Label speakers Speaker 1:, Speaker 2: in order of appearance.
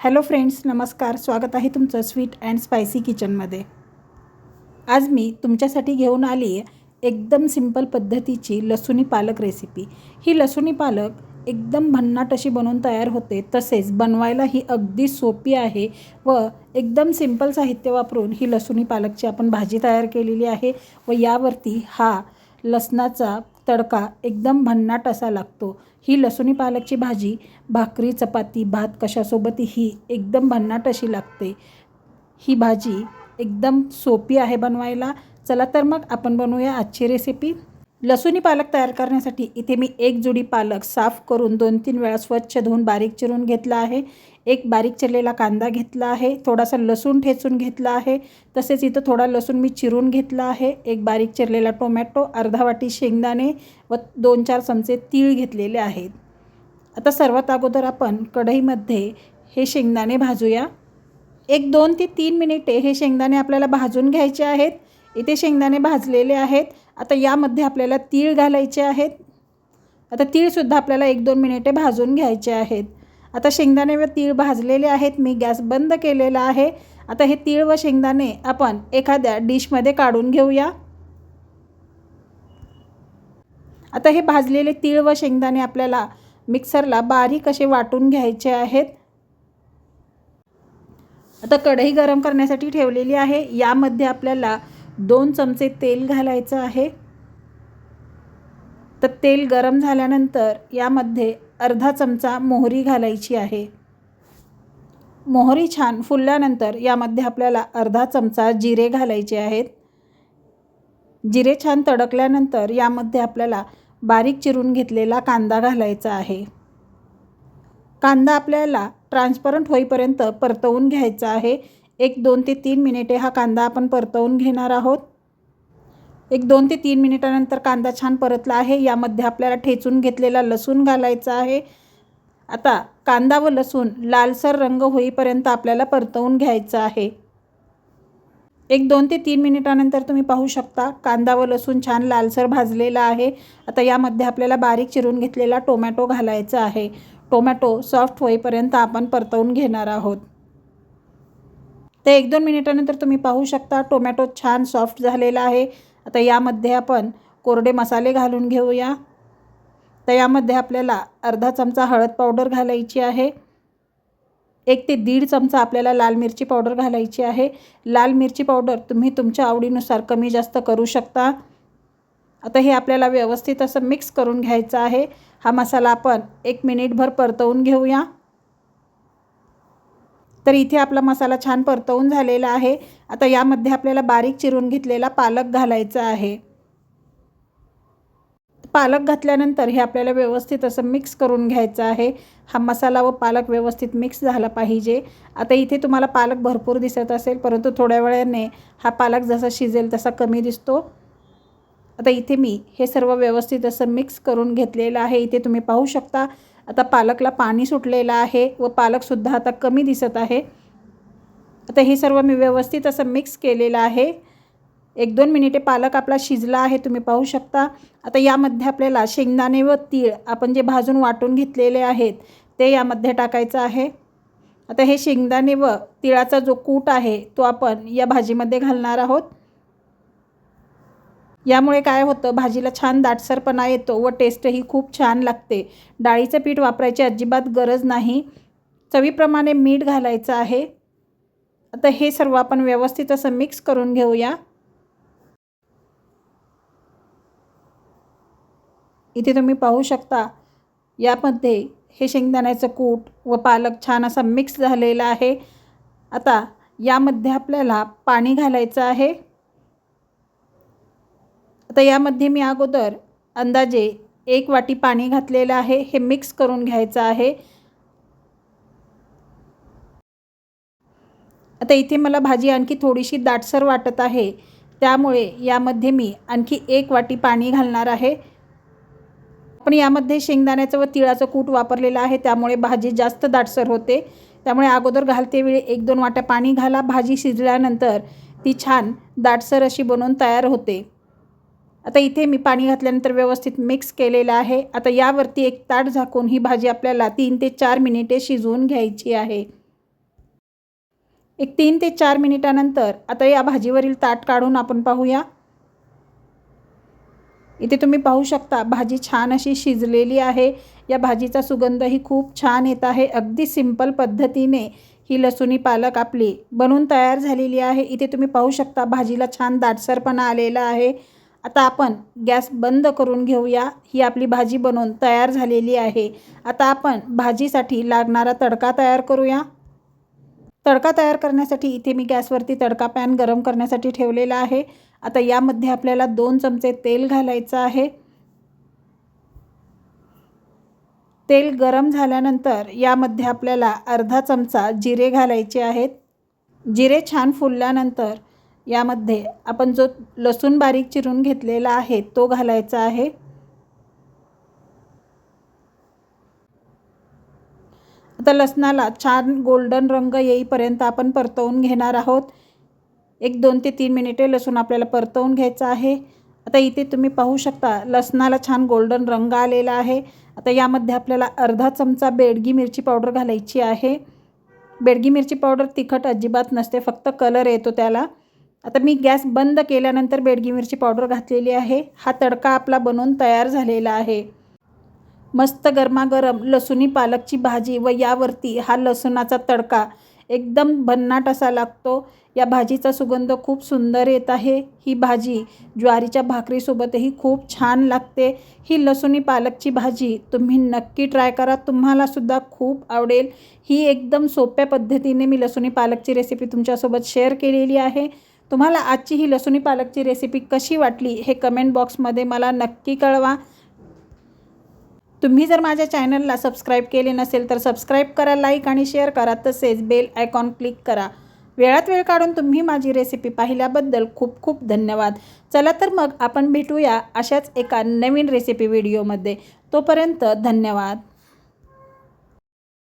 Speaker 1: Hello friends नमस्कार. स्वागत आहे तुमचं स्वीट अँड स्पायसी किचनमध्ये. आज मी तुमच्यासाठी घेऊन आली आहे एकदम सिंपल पद्धतीची लसुणी पालक रेसिपी. ही लसुणी पालक एकदम भन्नाट अशी बनवून तयार होते. तसेच बनवायला ही अगदी सोपी आहे व एकदम सिंपल साहित्य वापरून ही लसुणी पालकची आपण भाजी तयार केलेली आहे व यावरती हा लसणाचा तडका एकदम भन्नाट असा लागतो. ही लसुणी पालकची भाजी भाकरी चपाती भात कशासोबतही ही एकदम भन्नाट अशी लागते. ही भाजी एकदम सोपी आहे बनवायला. चला तर मग आपण बनवूया आजची रेसिपी लसुणी पालक तयार करण्यासाठी इथे मी एक जुडी पालक साफ करून दोन तीन वेळा स्वच्छ धुवून बारीक चिरून घेतला आहे. एक बारीक चिरलेला कांदा घेतला आहे. थोडासा लसूण ठेचून घेतला आहे. तसेच इथं थोडा लसूण मी चिरून घेतला आहे. एक बारीक चिरलेला टोमॅटो अर्धा वाटी शेंगदाणे व दोन चार चमचे तीळ घेतलेले आहेत. आता सर्वात अगोदर आपण कढईमध्ये हे शेंगदाणे भाजूया. एक दोन ते तीन मिनिटे हे शेंगदाणे आपल्याला भाजून घ्यायचे आहेत. इथे शेंगदाणे भाजलेले आहेत. आता यामध्ये आपल्याला तीळ घालायचे आहेत. आता तीळसुद्धा आपल्याला एक दोन मिनिटे भाजून घ्यायचे आहेत. आता शेंगदाणे व तीळ भाजलेले आहेत. मी गॅस बंद केलेला आहे. आता हे तीळ व शेंगदाणे आपण एखाद्या डिशमध्ये काढून घेऊया. आता हे भाजलेले तीळ व शेंगदाणे आपल्याला मिक्सरला बारीक असे वाटून घ्यायचे आहेत. आता कढई गरम करण्यासाठी ठेवलेली आहे. यामध्ये आपल्याला दोन चमचे तेल घालायचं आहे. तर तेल गरम झाल्यानंतर यामध्ये अर्धा चमचा मोहरी घालायची आहे. मोहरी छान फुलल्यानंतर यामध्ये आपल्याला अर्धा चमचा जिरे घालायचे आहेत. जिरे छान तडकल्यानंतर यामध्ये आपल्याला बारीक चिरून घेतलेला कांदा घालायचा आहे. कांदा आपल्याला ट्रान्सपरंट होईपर्यंत परतवून घ्यायचा आहे. एक दोन ते तीन मिनिटे हा कांदा आपण परतवून घेणार आहोत. एक दोन ते तीन मिनिटानंतर कांदा छान परतला आहे. यामध्ये आपल्याला ठेचून घेतलेला लसूण घालायचा आहे. आता कांदा व लसूण लालसर रंग होईपर्यंत आपल्याला परतवून घ्यायचं आहे. एक दोन ते तीन मिनिटानंतर तुम्ही पाहू शकता कांदा व लसूण छान लालसर भाजलेला आहे. आता यामध्ये आपल्याला बारीक चिरून घेतलेला टोमॅटो घालायचा आहे. टोमॅटो सॉफ्ट होईपर्यंत आपण परतवून घेणार आहोत. ते एक दोन मिनिटानंतर तुम्ही पाहू शकता टोमॅटो छान सॉफ्ट झालेला आहे. आता यामध्ये आपण कोरडे मसाले घालून घेऊया. तर यामध्ये आपल्याला अर्धा चमचा हळद पावडर घालायची आहे. एक ते दीड चमचा आपल्याला लाल मिरची पावडर घालायची आहे. लाल मिरची पावडर तुम्ही तुमच्या आवडीनुसार कमी जास्त करू शकता. आता हे आपल्याला व्यवस्थित असं मिक्स करून घ्यायचं आहे. हा मसाला आपण एक मिनिटभर परतवून घेऊया. तर इथे आपला मसाला छान परतवून झालेला आहे. आता यामध्ये आपल्याला बारीक चिरून घेतलेला पालक घालायचा आहे. पालक घातल्यानंतर हे आपल्याला व्यवस्थित असं मिक्स करून घ्यायचं आहे. हा मसाला व पालक व्यवस्थित मिक्स झाला पाहिजे. आता इथे तुम्हाला पालक भरपूर दिसत असेल परंतु थोड्या वेळाने हा पालक जसा शिजेल तसा कमी दिसतो. आता इथे मी हे सर्व व्यवस्थित असं मिक्स करून घेतलेलं आहे. इथे तुम्ही पाहू शकता आता पालकला पाणी सुटलेलं आहे व पालकसुद्धा आता कमी दिसत आहे. आता हे सर्व मी व्यवस्थित असं मिक्स केलेलं आहे. एक दोन मिनिटे पालक आपला शिजला आहे तुम्ही पाहू शकता. आता यामध्ये आपल्याला शेंगदाणे व तीळ आपण जे भाजून वाटून घेतलेले आहेत ते यामध्ये टाकायचं आहे. आता हे शेंगदाणे व तिळाचा जो कूट आहे तो आपण या भाजीमध्ये घालणार आहोत. यामुळे काय होतं? भाजीला छान दाटसरपणा येतो व टेस्टही खूप छान लागते. डाळीचं पीठ वापरायची अजिबात गरज नाही. चवीप्रमाणे मीठ घालायचं आहे. आता हे सर्व आपण व्यवस्थित असं मिक्स करून घेऊया. इथे तुम्ही पाहू शकता यामध्ये हे शेंगदाण्याचं कूट व पालक छान असा मिक्स झालेला आहे. आता यामध्ये आपल्याला पाणी घालायचं आहे. आता यामध्ये मी अगोदर अंदाजे एक वाटी पाणी घातलेलं आहे. हे मिक्स करून घ्यायचं आहे. आता इथे मला भाजी आणखी थोडीशी दाटसर वाटत आहे. त्यामुळे यामध्ये मी आणखी एक वाटी पाणी घालणार आहे. पण यामध्ये शेंगदाण्याचं व तिळाचं कूट वापरलेलं आहे. त्यामुळे भाजी जास्त दाटसर होते. त्यामुळे अगोदर घालते वेळी एक दोन वाट्या पाणी घाला. भाजी शिजल्यानंतर ती छान दाटसर अशी बनवून तयार होते. आता इथे मी पाणी घातल्यानंतर व्यवस्थित मिक्स केलेलं आहे. आता यावरती एक ताट झाकून ही भाजी आपल्याला तीन ते चार मिनिटे शिजवून घ्यायची आहे. एक तीन ते चार मिनिटानंतर आता या भाजीवरील ताट काढून आपण पाहूया. इथे तुम्ही पाहू शकता भाजी छान अशी शिजलेली आहे. या भाजीचा सुगंधही खूप छान येत आहे. अगदी सिंपल पद्धतीने ही लसुणी पालक आपली बनून तयार झालेली आहे. इथे तुम्ही पाहू शकता भाजीला छान दाटसरपणा आलेला आहे. आता आपण गॅस बंद करून घेऊया. ही आपली भाजी बनवून तयार झालेली आहे. आता आपण भाजीसाठी लागणारा तडका तयार करूया. तडका तयार करण्यासाठी इथे मी गॅसवरती तडका पॅन गरम करण्यासाठी ठेवलेला आहे. आता यामध्ये आपल्याला दोन चमचे तेल घालायचं आहे. तेल गरम झाल्यानंतर यामध्ये आपल्याला अर्धा चमचा जिरे घालायचे आहेत. जिरे छान फुलल्यानंतर यामध्ये आपण जो लसूण बारीक चिरून घेतलेला आहे तो घालायचा आहे. आता लसणाला छान गोल्डन रंग येईपर्यंत आपण परतवून घेणार आहोत. एक दोन ते तीन मिनिटे लसूण आपल्याला परतवून घ्यायचं आहे. आता इथे तुम्ही पाहू शकता लसणाला छान गोल्डन रंग आलेला आहे. आता यामध्ये आपल्याला अर्धा चमचा बेडगी मिरची पावडर घालायची आहे. बेडगी मिरची पावडर तिखट अजिबात नसते फक्त कलर येतो त्याला. आता मी गॅस बंद केल्यानंतर बेडगी मिरची पावडर घातलेली आहे. हा तडका आपला बनवून तयार झालेला आहे. मस्त गरमागरम लसुणी पालकची भाजी व यावरती हा लसुणाचा तडका एकदम भन्नाट असा लागतो. या भाजीचा सुगंध खूप सुंदर येत आहे. ही भाजी ज्वारीच्या भाकरीसोबतही खूप छान लागते. ही लसुणी पालकची भाजी तुम्ही नक्की ट्राय करा. तुम्हालासुद्धा खूप आवडेल. ही एकदम सोप्या पद्धतीने मी लसुणी पालकची रेसिपी तुमच्यासोबत शेअर केलेली आहे. तुम्हाला आजची ही लसुणी पालकची रेसिपी कशी वाटली हे कमेंट बॉक्समध्ये मला नक्की कळवा. तुम्ही जर माझ्या चॅनलला सबस्क्राईब केले नसेल तर सबस्क्राईब करा लाईक आणि शेअर करा. तसेच बेल आयकॉन क्लिक करा. वेळात वेळ काढून तुम्ही माझी रेसिपी पाहिल्याबद्दल खूप खूप धन्यवाद. चला तर मग आपण भेटूया अशाच एका नवीन रेसिपी व्हिडिओमध्ये तोपर्यंत धन्यवाद.